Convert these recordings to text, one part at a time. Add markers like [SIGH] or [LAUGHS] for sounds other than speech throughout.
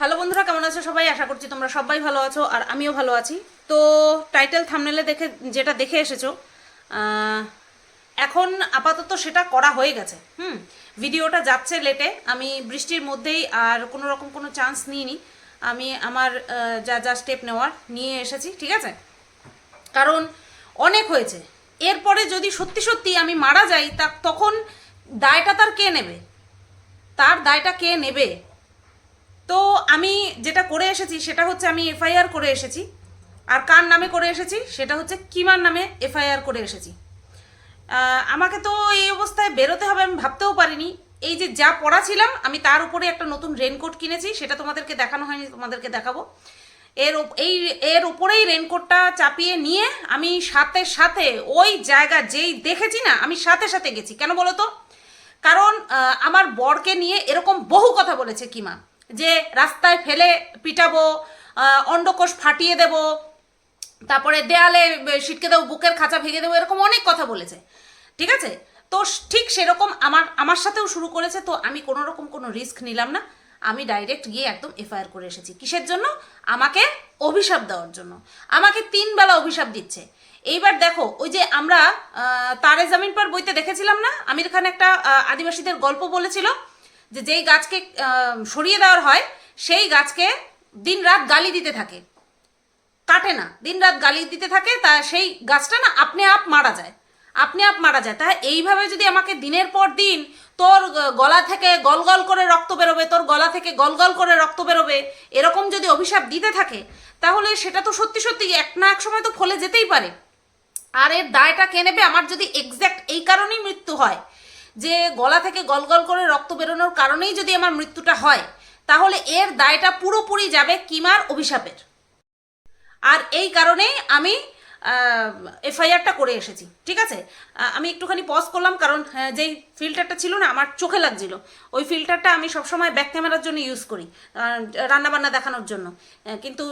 Hello বন্ধুরা, কেমন আছো সবাই? আশা করছি তোমরা সবাই ভালো আছো আর আমিও ভালো আছি। তো টাইটেল থামনেলে দেখে, যেটা দেখে এসেছ এখন আপাতত সেটা করা হয়ে গেছে। হুম, ভিডিওটা যাচ্ছে লেটে আমি বৃষ্টির মধ্যেই আর কোনো রকম কোনো চান্স নিইনি। আমি আমার যা যা স্টেপ নেওয়ার নিয়ে এসেছি, ঠিক আছে? কারণ অনেক হয়েছে। এরপরে যদি সত্যি সত্যি আমি মারা যাই, তা তখন দায়টা তার কে নেবে? তার দায়টা কে নেবে? তো আমি যেটা করে এসেছি, সেটা হচ্ছে আমি এফআইআর করে এসেছি। আর কার নামে করে এসেছি, সেটা হচ্ছে কিমার নামে এফআইআর করে এসেছি। আমাকে তো এই অবস্থায় বেরোতে হবে আমি ভাবতেও পারিনি। এই যে যা পড়া ছিলাম আমি তার উপরে একটা নতুন রেনকোট কিনেছি, সেটা তোমাদেরকে দেখানো হয়নি, তোমাদেরকে দেখাবো। এর এই এর উপরেই রেনকোটটা চাপিয়ে নিয়ে আমি সাথে সাথে ওই জায়গা যেই দেখেছি না, আমি সাথে সাথে গেছি। কেন বলো তো? কারণ আমার বরকে নিয়ে এরকম বহু কথা বলেছে কিমা। যে রাস্তায় ফেলে পিটাবো অন্ডকোষ ফাটিয়ে দেব, তারপরে দেয়ালে সিটকে দেবো, বুকের খাঁচা ভেঙে দেবো, এরকম অনেক কথা বলেছে। ঠিক আছে? তো ঠিক সেরকম আমার আমার সাথেও শুরু করেছে, তো আমি কোনো রকম কোনো রিস্ক নিলাম না। আমি ডাইরেক্ট গিয়ে একদম এফআইআর করে এসেছি। কিসের জন্য? আমাকে অভিশাপ দেওয়ার জন্য। আমাকে তিন বেলা অভিশাপ দিচ্ছে। এইবার দেখো, ওই যে আমরা তারে জামিন পার বইতে দেখেছিলাম না? আমির খান একটা আদিবাসীদের গল্প বলেছিল। যে যেই গাছকে সরিয়ে দেওয়ার হয়, সেই গাছকে দিন রাত গালি দিতে থাকে। কাটে না। দিন রাত গালি দিতে থাকে, তা সেই গাছটা না আপনি আপ মারা যায়। আপনি আপ মারা যায়। তা এইভাবে যদি আমাকে দিনের পর দিন তোর গলা থেকে গল গল করে রক্ত বেরোবে, তোর গলা থেকে গল গল করে রক্ত বেরোবে, এরকম যদি অভিশাপ দিতে থাকে, তাহলে সেটা তো সত্যি সত্যি এক না এক সময় তো ফলে যেতেই পারে। আর এর দায়টা কে নেবে? আমার যদি এক্স্যাক্ট এই কারণেই মৃত্যু হয় যে গলা থেকে গল গল করে রক্ত বেরোনোর কারণেই যদি আমার মৃত্যুটা হয়, তাহলে এর দায়টা পুরোপুরি যাবে কিমার অভিশাপের। আর এই কারণেই আমি এফআইআরটা করে এসেছি, ঠিক আছে? আমি একটুখানি পজ করলাম কারণ যেই ফিল্টারটা ছিল না, আমার চোখে লাগছিল। ওই ফিল্টারটা আমি সবসময় ব্যাক ক্যামেরার জন্য ইউজ করি রান্নাবান্না দেখানোর জন্য। কিন্তু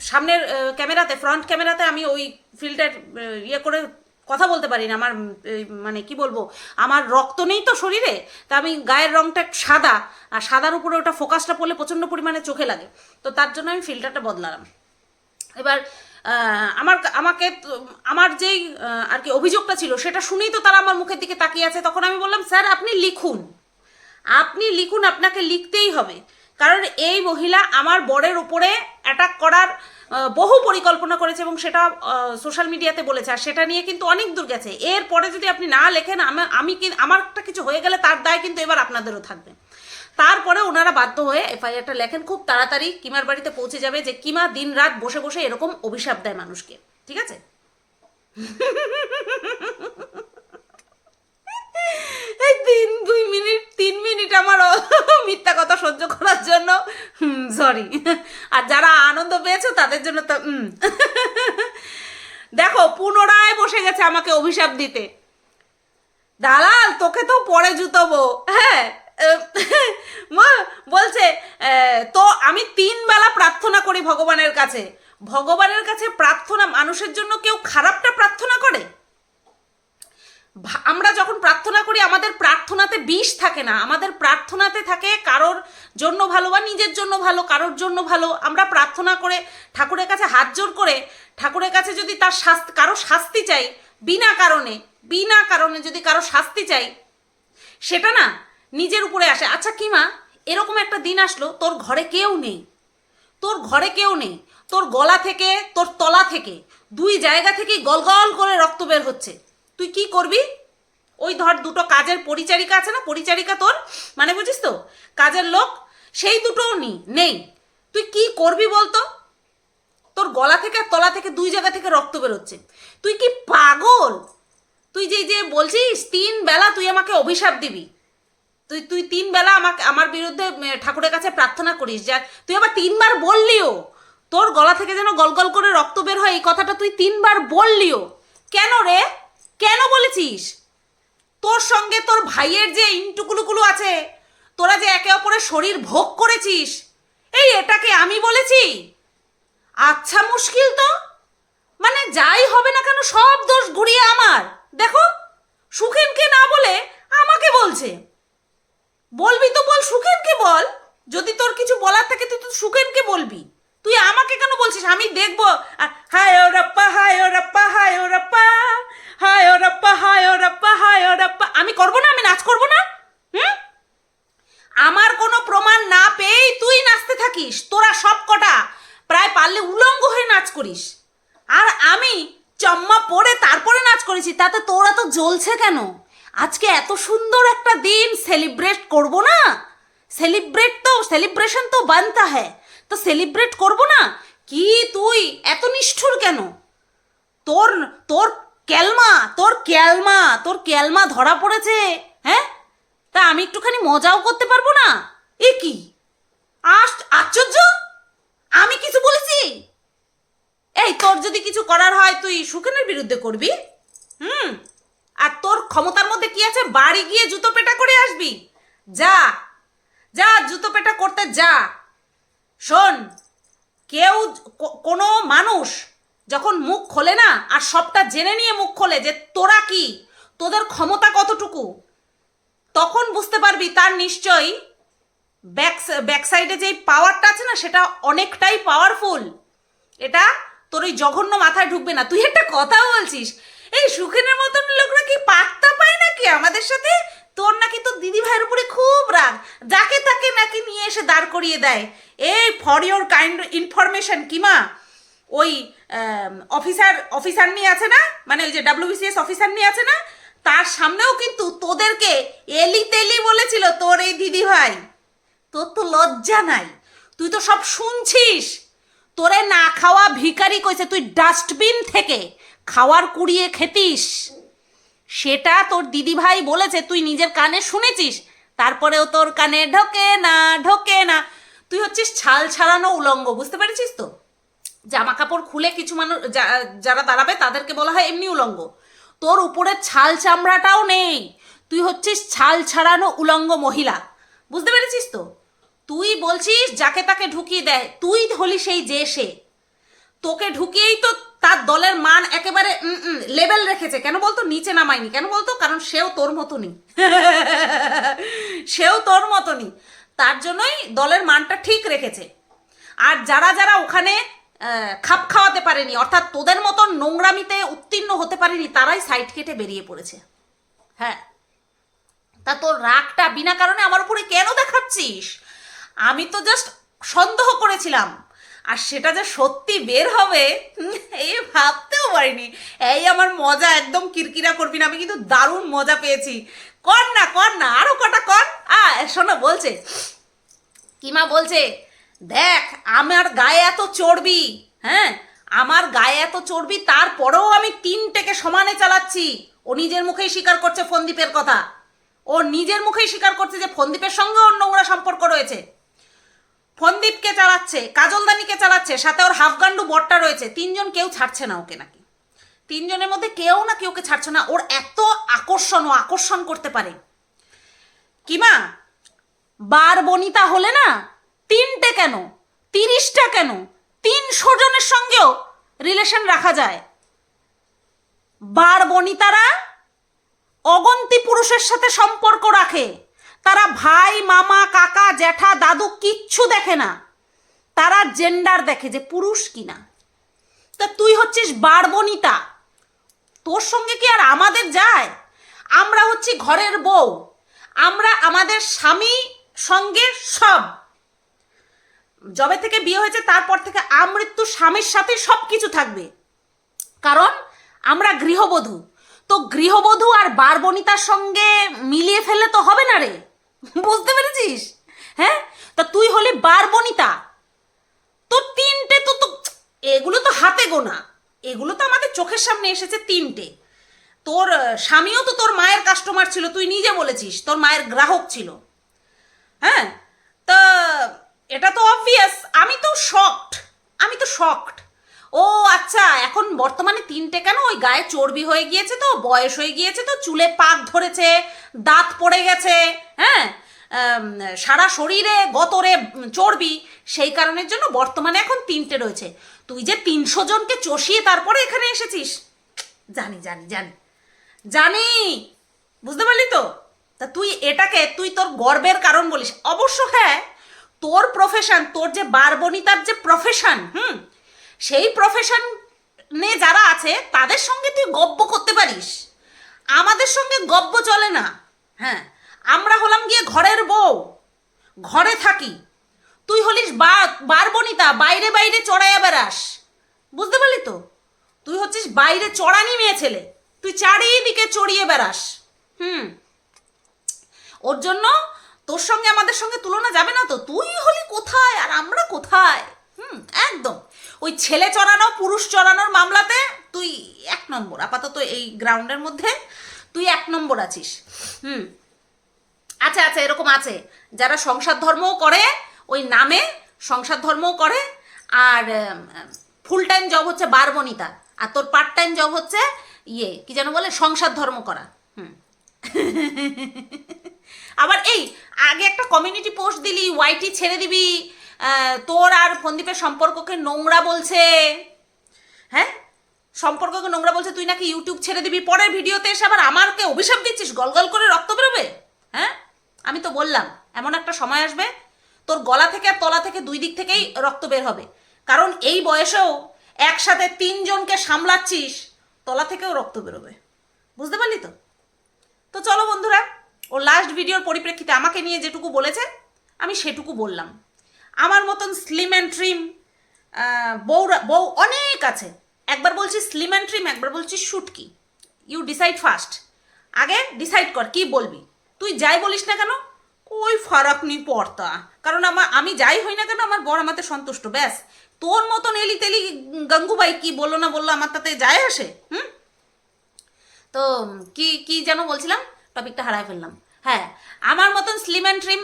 সামনের ক্যামেরাতে ফ্রন্ট ক্যামেরাতে আমি ওই ফিল্টার ইয়ে করে কথা বলতে পারি না, আমার মানে কি বলব, আমার রক্ত নেই তো শরীরে, তা আমি গায়ের রংটা সাদা, আর সাদার উপরে ওটা ফোকাসটা পড়লে প্রচণ্ড পরিমাণে চোখে লাগে, তো তার জন্য আমি ফিল্টারটা বদলালাম। এবার আমার, আমাকে, আমার যেই আর কি অভিযোগটা ছিল, সেটা শুনেই তো তারা আমার মুখের দিকে তাকিয়ে আছে, তখন আমি বললাম, স্যার, আপনি লিখুন আপনি লিখুন, আপনাকে লিখতেই হবে। কারণ এই মহিলা আমার বরের উপরে অ্যাটাক করার বহু পরিকল্পনা করেছে এবং সেটা সোশ্যাল মিডিয়াতে বলেছে। আর সেটা নিয়ে কিন্তু অনেক দূর গেছে। এরপরে যদি আপনি না লেখেন, আমি কি আমার একটা কিছু হয়ে গেলে তার দায় কিন্তু এবার আপনাদেরও থাকবে। তারপরে ওনারা বাধ্য হয়ে এফআইআরটা লেখেন, খুব তাড়াতাড়ি কিমার বাড়িতে পৌঁছে যাবে যে কিমা দিন রাত বসে বসে এরকম অভিশাপ দেয় মানুষকে। ঠিক আছে? তিন, দুই মিনিট, তিন মিনিট আমার [LAUGHS] মিথ্যা কথা সহ্য করার জন্য সরি আর যারা আনন্দ পেয়েছ, তাদের জন্য তো দেখো, পুনরায় বসে গেছে আমাকে অভিশাপ দিতে। দালাল, তোকে তো পরে জুতোবো। হ্যাঁ [LAUGHS] বলছে তো আমি তিন বেলা প্রার্থনা করি ভগবানের কাছে। ভগবানের কাছে প্রার্থনা মানুষের জন্য কেউ খারাপটা প্রার্থনা করে? আমরা যখন প্রার্থনা করি, আমাদের প্রার্থনাতে বিষ থাকে না। আমাদের প্রার্থনাতে থাকে কারোর জন্য ভালো বা নিজের জন্য ভালো, কারোর জন্য ভালো। আমরা প্রার্থনা করে ঠাকুরের কাছে হাত জোর করে ঠাকুরের কাছে যদি তার শাস্তি কারও শাস্তি চাই, বিনা কারণে বিনা কারণে যদি কারও শাস্তি চাই, সেটা না নিজের উপরে আসে। আচ্ছা কিমা এরকম একটা দিন আসলো, তোর ঘরে কেউ নেই। তোর ঘরে কেউ নেই। তোর গলা থেকে, তোর তলা থেকে, দুই জায়গা থেকেই গলগল করে রক্ত বের হচ্ছে। তুই কি করবি? ওই ধর দুটো কাজের পরিচারিকা আছে না, পরিচারিকা তোর মানে বুঝিস তো? কাজের লোক, সেই দুটোও নি, নেই। তুই কি করবি বলতো? তোর গলা থেকে তলা থেকে দুই জায়গা থেকে রক্ত বেরোচ্ছে। তুই কি পাগল? তুই যে যে বলছিস, তিন বেলা তুই আমাকে অভিশাপ দিবি। তুই তুই তিন বেলা আমাকে, আমার বিরুদ্ধে ঠাকুরের কাছে প্রার্থনা করিস, যা, তুই আবার তিনবার বললিও। তোর গলা থেকে যেন গলগল করে রক্ত বের হয়, এই কথাটা তুই তিনবার বললিও। কেন রে? কেন বলেছিস? তোর সঙ্গে তোর ভাইয়ের যে ইন্টুকুলুকুলু আছে, তোরা যে একে অপরের শরীর ভোগ করেছিস, এই এটাকে আমি বলেছি? আচ্ছা মুশকিল তো। মানে যাই হবে না কেন সব দোষ ঘুরিয়ে আমার। দেখো, সুখেনকে না বলে আমাকে বলছে। বলবি তো বল, সুখেনকে বল। যদি তোর কিছু বলার থাকে তুই তো সুখেনকে বলবি। তুই আমাকে কেন বলছিস? আমি দেখব। হায় ও রাপ্পা হায় ও রাপ্পা হায় ও রাপ্পা হায় ও রাপ্পা হায় ও রাপ্পা হায় ও রাপ্পা আমি করব না? আমি নাচ করব না? হুম? আমার কোনো প্রমাণ না পেয়েই তুই নাচতে থাকিস। তোরা সব কটা প্রায় পারলে উলঙ্গ হয়ে নাচ করিস। আর আমি চম্মা পরে তারপরে নাচ করেছি, তাতে তোরা তো জ্বলছে কেন? আজকে এত সুন্দর একটা দিন সেলিব্রেট করব না? সেলিব্রেট তো, সেলিব্রেশন তো বানতা হ্যায়। তো সেলিব্রেট করব না? কি তুই এত নিষ্ঠুর কেন? তোর তোর ক্যালমা, তোর ক্যালমা তোর ক্যালমা ধরা পড়েছে হ্যাঁ? তা আমি একটুখানি মজাও করতে পারব না? এ কি? আস আশ্চর্য? আমি কিছু বলেছি? এই, তোর যদি কিছু করার হয়, তুই সুখেনের বিরুদ্ধে করবি। হুম? আর তোর ক্ষমতার মধ্যে কি আছে? বাড়ি গিয়ে জুতো পেটা করে আসবি? যা। যা, জুতো পেটা করতে যা। শোন, কেউ কোনো মানুষ যখন মুখ খোলে না, আর সবটা জেনে নিয়ে মুখ খোলে যে তোরা কি, তোদের ক্ষমতা কতটুকু, তখন বুঝতে পারবি তার নিশ্চয়ই ব্যাক ব্যাক সাইডে যে পাওয়ারটা আছে না, সেটা অনেকটাই পাওয়ারফুল এটা তোর ওই জঘন্য মাথায় ঢুকবে না। তুই একটা কথা বলছিস, এই সুখেনের মতন লোকরা কি পাত্তা পায় নাকি আমাদের সাথে? তোর নাকি তোর দিদি ভাইয়ের উপরে খুব রাগ। যাকে তাকে নাকি নিয়ে এসে দাঁড় করিয়ে দেয়। এই ফর ইওর কাইন্ড ইনফরমেশন কিমা? ওই অফিসার অফিসার নিয়ে আছে না? মানে ওই যে ডাব্লিউবিসিএস অফিসার নিয়ে আছে না? তার সামনেও কিন্তু তোদেরকে এলি তেলি বলেছিল, তোর এই দিদি ভাই, তোর তো লজ্জা নাই। তুই তো সব শুনছিস। তোরে না খাওয়া ভিখারি কইছে, তুই ডাস্টবিন থেকে খাওয়ার কুড়িয়ে খেতিস। সেটা তোর দিদিভাই বলেছে, তুই নিজের কানে শুনেছিস। তারপরেও তোর কানে ঢোকে না ঢোকে না। তুই হচ্ছিস ছাল ছাড়ানো উলঙ্গ, বুঝতে পেরেছিস তো? জামা কাপড় খুলে কিছু মানুষ যারা দাঁড়াবে তাদেরকে বলা হয় এমনি উলঙ্গ। তোর উপরে ছাল চামড়াটাও নেই। তুই হচ্ছিস ছাল ছাড়ানো উলঙ্গ মহিলা। বুঝতে পেরেছিস তো? তুই বলছিস যাকে তাকে ঢুকিয়ে দেয়, তুই হলি সেই যে সে। তোকে ঢুকিয়েই তো তার দলের মান একেবারে লেভেল রেখেছে। কেন বলতো? নিচে নামায়নি। কেন বলতো? কারণ সেও তোর মতনই। [LAUGHS] সেও তোর মতনই। তার জন্যই দলের মানটা ঠিক রেখেছে। আর যারা যারা ওখানে খাপ খাওয়াতে পারেনি। অর্থাৎ তোদের মতন নোংরামিতে উত্তীর্ণ হতে পারেনি, তারাই সাইড কেটে বেরিয়ে পড়েছে। হ্যাঁ। তা তোর রাগটা বিনা কারণে আমার উপরে কেন দেখাচ্ছিস? আমি তো জাস্ট সন্দেহ করেছিলাম। আর সেটা যে সত্যি বের হবে এই ভাবতেও পারিনি। এই আমার মজা একদম কিরকিরা করবি না, আমি কিন্তু দারুণ মজা পেয়েছি। কর না কর না, আরও কটা কর। আ শোনো, বলছে। কিমা বলছে দেখ, আমার গায়ে এত চর্বি হ্যাঁ? আমার গায়ে এত চর্বি, তারপরেও আমি তিনটেকে সমানে চালাচ্ছি। ও নিজের মুখেই স্বীকার করছে ফন্দীপের কথা। ও নিজের মুখেই স্বীকার করছে যে ফন্দীপের সঙ্গে ওর নোংরা সম্পর্ক রয়েছে। ফন্দীপকে চালাচ্ছে, কাজলদানিকে চালাচ্ছে, সাথে ওর হাফগান্ডু বটটা রয়েছে। তিনজন কেউ ছাড়ছে না ওকে নাকি? তিনজনের মধ্যে কেউ না কেউকে ছাড়ছে না। ওর এত আকর্ষণ, ও আকর্ষণ করতে পারে। কিমা বার বনিতা হলে না তিনটে কেন? তিরিশটা কেন? তিনশো জনের সঙ্গেও রিলেশন রাখা যায়। বার বনিতারা অগন্তি পুরুষের সাথে সম্পর্ক রাখে। তারা ভাই, মামা, কাকা, জ্যাঠা, দাদু কিচ্ছু দেখে না। তারা জেন্ডার দেখে যে পুরুষ কিনা। তা তুই হচ্ছিস বারবনিতা। তোর সঙ্গে কি আর আমাদের যায়? আমরা হচ্ছি ঘরের বউ। আমরা আমাদের স্বামী সঙ্গে সব। যবে থেকে বিয়ে হয়েছে, তারপর থেকে আমৃত্যু স্বামীর সাথে সব কিছু থাকবে। কারণ আমরা গৃহবধূ। তো গৃহবধূ আর বারবনিতার সঙ্গে মিলিয়ে ফেললে তো হবে না রে। বুঝতে পেরেছিস? হ্যাঁ? তা তুই হলি বারবনিতা। তো তিনটে তো তো এগুলো তো হাতে গোনা। এগুলো তো আমাদের চোখের সামনে এসেছে তিনটে। তোর স্বামীও তো তোর মায়ের কাস্টমার ছিল, তুই নিজে বলেছিস, তোর মায়ের গ্রাহক ছিল। হ্যাঁ? তা এটা তো অবভিয়াস আমি তো শকড আমি তো শকড ও আচ্ছা এখন বর্তমানে তিনটে কেন? ওই গায়ে চর্বি হয়ে গিয়েছে তো, বয়স হয়ে গিয়েছে তো, চুলে পাক ধরেছে, দাঁত পড়ে গেছে হ্যাঁ? সারা শরীরে গতরে চর্বি, সেই কারণের জন্য বর্তমানে এখন তিনটে রয়েছে। তুই যে তিনশো জনকে চষিয়ে তারপরে এখানে এসেছিস, জানি জানি জানি। জানি! বুঝতে পারলি তো? তা তুই এটাকে, তুই তোর গর্বের কারণ বলিস। অবশ্য হ্যাঁ তোর প্রফেশন তোর যে বারবনিতার যে প্রফেশন হুম, সেই প্রফেশনে যারা আছে, তাদের সঙ্গে তুই গব্য করতে পারিস। আমাদের সঙ্গে গব্য চলে না। হ্যাঁ আমরা হলাম গিয়ে ঘরের বউ। ঘরে থাকি। তুই হলিস বারবনিতা, বাইরে বাইরে চড়াইয়া বেড়াস। বুঝতে পারলি তো? তুই হচ্ছিস বাইরে চড়ানি মেয়ে ছেলে। তুই চারিদিকে চড়িয়ে বেড়াস। হুম, ওর জন্য তোর সঙ্গে আমাদের সঙ্গে তুলনা যাবে না তো? তুই হলি কোথায় আর আমরা কোথায়? হুম, একদম। ওই ছেলে চড়ানো, পুরুষ চড়ানোর মামলাতে তুই এক নম্বর। আপাতত এই গ্রাউন্ডের মধ্যে তুই এক নম্বর আছিস। হুম। আচ্ছা আচ্ছা এরকম আছে। যারা সংসার ধর্মও করে, ওই নামে সংসার ধর্মও করে। আর ফুল টাইম জব হচ্ছে বারবনিতা। আর তোর পার্ট টাইম জব হচ্ছে ইয়ে কি যেন বলে, সংসার ধর্ম করা। হুম। [LAUGHS] আবার এই, আগে একটা কমিউনিটি পোস্ট দিলি ওয়াইটি ছেড়ে দিবি তোর আর ফন্দীপের সম্পর্ককে নোংরা বলছে। হ্যাঁ? সম্পর্ককে নোংরা বলছে, তুই নাকি ইউটিউব ছেড়ে দিবি, পরের ভিডিওতে এসে আবার আমারকে অভিশাপ দিচ্ছিস, গলগল করে রক্ত বেরোবে? হ্যাঁ? আমি তো বললাম, এমন একটা সময় আসবে, তোর গলা থেকে আর তলা থেকে দুই দিক থেকেই রক্ত বের হবে। কারণ এই বয়সেও একসাথে তিনজনকে সামলাচ্ছিস, তলা থেকেও রক্ত বেরোবে। বুঝতে পারলি তো? তো চলো বন্ধুরা ও লাস্ট ভিডিওর পরিপ্রেক্ষিতে আমাকে নিয়ে যেটুকু বলেছে, আমি সেটুকু বললাম। আমার মতন স্লিম অ্যান্ড ট্রিম বউরা বউ অনেক আছে। একবার বলছি স্লিম অ্যান্ড ট্রিম একবার বলছি শুটকি ইউ ডিসাইড ফার্স্ট আগে ডিসাইড কর, কি বলবি? তুই যাই বলিস না কেন ওই ফারাক নি পড়তা কারণ আমার, আমি যাই হই না কেন, আমার বর আমাতে সন্তুষ্ট, ব্যাস। তোর মতন এলি তেলি গঙ্গুবাই কি বলল না বলল আমার তাতে যায় আসে, হুম? তো, কি কি যেন বলছিলাম? টপিকটা হারাই ফেললাম। হ্যাঁ আমার মতন স্লিম অ্যান্ড ট্রিম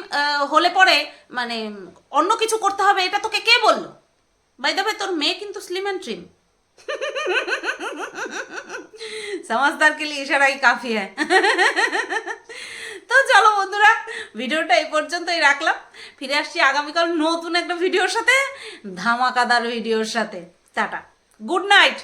হলে পরে মানে অন্য কিছু করতে হবে এটা তোকে কে বলল? বাই দা ভাই তোর মেয়ে কিন্তু স্লিম অ্যান্ড ট্রিম সমাজদারকে লিয়ে ইশারাই কাফি হ্যাঁ। তো চলো বন্ধুরা, ভিডিওটা এই পর্যন্তই রাখলাম। ফিরে আসছি আগামীকাল নতুন একটা ভিডিওর সাথে, ধামাকাদার ভিডিওর সাথে। টাটা। Good night